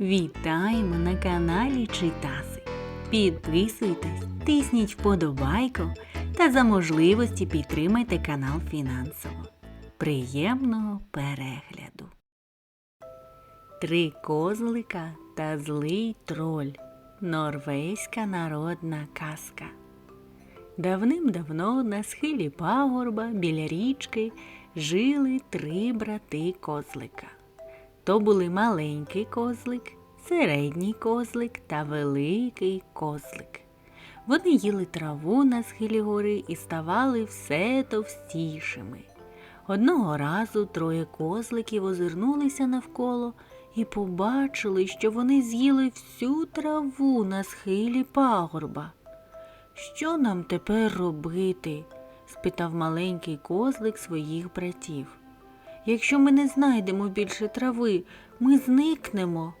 Вітаємо на каналі Читаси. Підписуйтесь, тисніть вподобайку та за можливості підтримайте канал фінансово. Приємного перегляду. Три козлика та злий троль. Норвезька народна казка. Давним-давно на схилі пагорба біля річки жили три брати козлика. То були маленький козлик, середній козлик та великий козлик. Вони їли траву на схилі гори і ставали все товстішими. Одного разу троє козликів озирнулися навколо і побачили, що вони з'їли всю траву на схилі пагорба. Що нам тепер робити? спитав маленький козлик своїх братів. Якщо ми не знайдемо більше трави, ми зникнемо.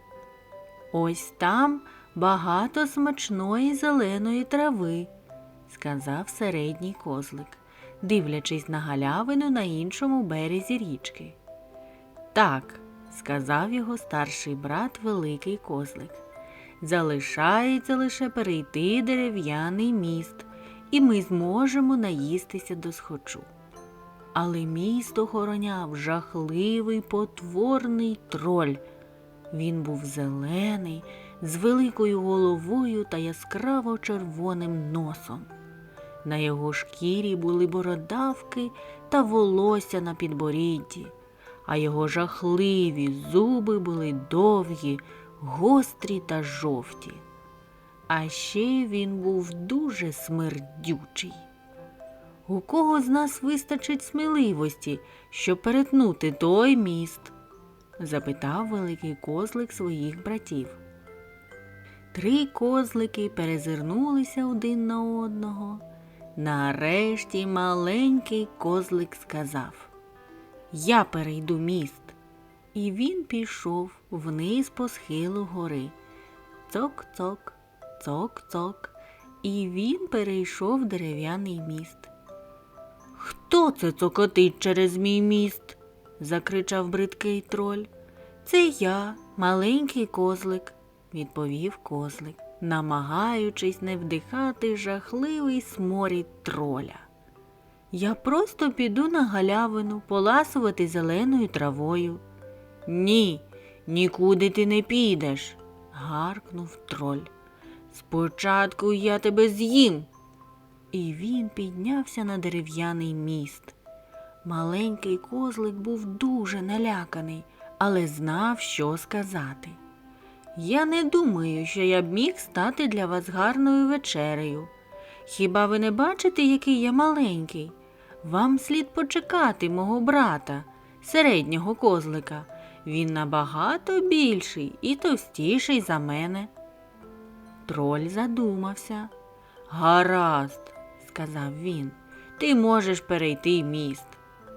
Ось там багато смачної зеленої трави, сказав середній козлик, дивлячись на галявину на іншому березі річки. Так, сказав його старший брат Великий козлик. Залишається лише перейти дерев'яний міст, і ми зможемо наїстися до схочу. Але місто охороняв жахливий потворний троль. Він був зелений, з великою головою та яскраво червоним носом. На його шкірі були бородавки та волосся на підборідді, а його жахливі зуби були довгі, гострі та жовті. А ще він був дуже смердючий. У кого з нас вистачить сміливості, щоб перетнути той міст? запитав великий козлик своїх братів. Три козлики перезирнулися один на одного. Нарешті маленький козлик сказав Я перейду міст. І він пішов вниз по схилу гори. Цок-цок, цок-цок, і він перейшов дерев'яний міст. Хто це цокотить через мій міст? закричав бридкий троль. Це я, маленький козлик, відповів козлик, намагаючись не вдихати жахливий сморід троля. Я просто піду на галявину поласувати зеленою травою. Ні, нікуди ти не підеш, гаркнув троль. Спочатку я тебе з'їм. І він піднявся на дерев'яний міст. Маленький козлик був дуже наляканий, але знав, що сказати. Я не думаю, що я б міг стати для вас гарною вечерею. Хіба ви не бачите, який я маленький? Вам слід почекати мого брата, середнього козлика. Він набагато більший і товстіший за мене. Троль задумався. Гаразд, сказав він, ти можеш перейти міст.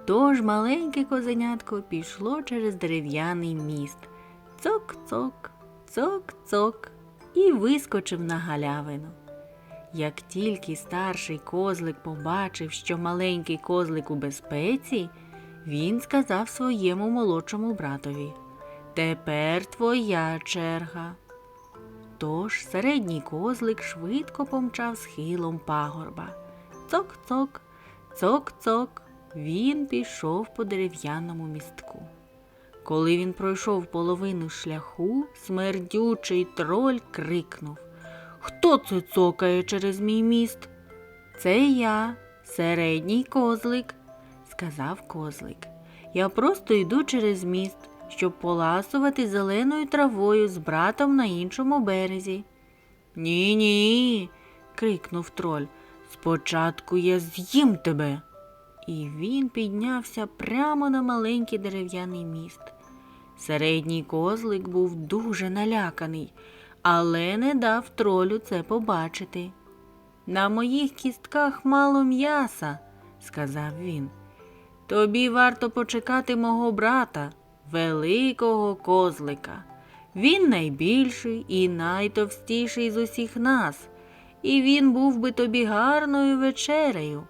Тож маленьке козенятко пішло через дерев'яний міст. Цок-цок, цок-цок і вискочив на галявину. Як тільки старший козлик побачив, що маленький козлик у безпеці, він сказав своєму молодшому братові Тепер твоя черга. Тож середній козлик швидко помчав схилом пагорба. Цок-цок, цок-цок, він пішов по дерев'яному містку. Коли він пройшов половину шляху, смердючий троль крикнув Хто це цокає через мій міст? Це я, середній козлик, сказав козлик. Я просто йду через міст, щоб поласувати зеленою травою з братом на іншому березі. Ні, ні. крикнув троль. Спочатку я з'їм тебе. І він піднявся прямо на маленький дерев'яний міст. Середній козлик був дуже наляканий, але не дав тролю це побачити. На моїх кістках мало м'яса, сказав він. Тобі варто почекати мого брата, великого козлика. Він найбільший і найтовстіший з усіх нас, і він був би тобі гарною вечерею.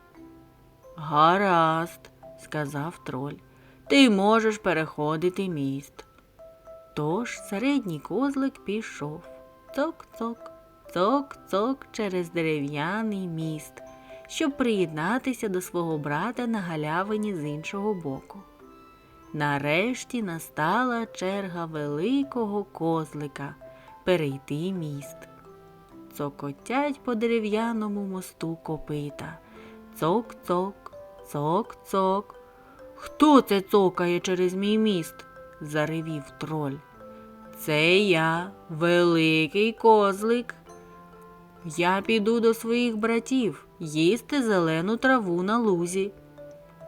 Гаразд, сказав троль, ти можеш переходити міст. Тож середній козлик пішов цок-цок, цок-цок через дерев'яний міст, щоб приєднатися до свого брата на галявині з іншого боку. Нарешті настала черга великого козлика перейти міст. Цокотять по дерев'яному мосту копита. Цок-цок, цок-цок. Хто це цокає через мій міст? заревів троль. Це я, великий козлик. Я піду до своїх братів їсти зелену траву на лузі.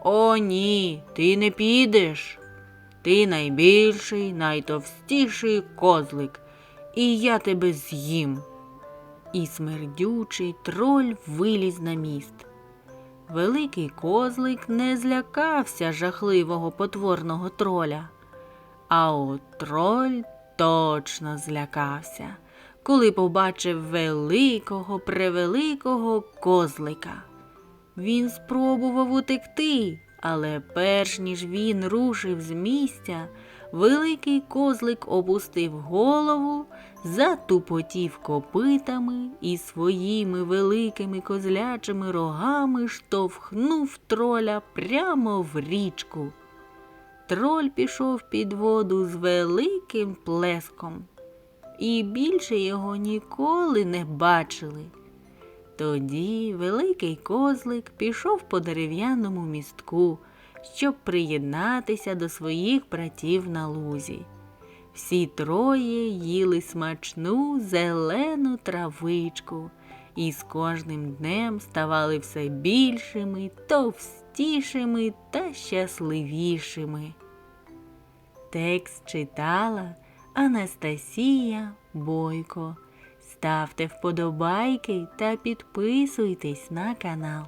О, ні, ти не підеш. Ти найбільший, найтовстіший козлик, і я тебе з'їм. І смердючий троль виліз на міст. Великий козлик не злякався жахливого потворного троля. А от троль точно злякався, коли побачив великого превеликого козлика. Він спробував утекти, але перш ніж він рушив з місця, великий козлик опустив голову, затупотів копитами і своїми великими козлячими рогами штовхнув троля прямо в річку. Троль пішов під воду з великим плеском, і більше його ніколи не бачили. Тоді великий козлик пішов по дерев'яному містку, щоб приєднатися до своїх братів на лузі. Всі троє їли смачну зелену травичку і з кожним днем ставали все більшими, товстішими та щасливішими. Текст читала Анастасія Бойко. Ставте вподобайки та підписуйтесь на канал.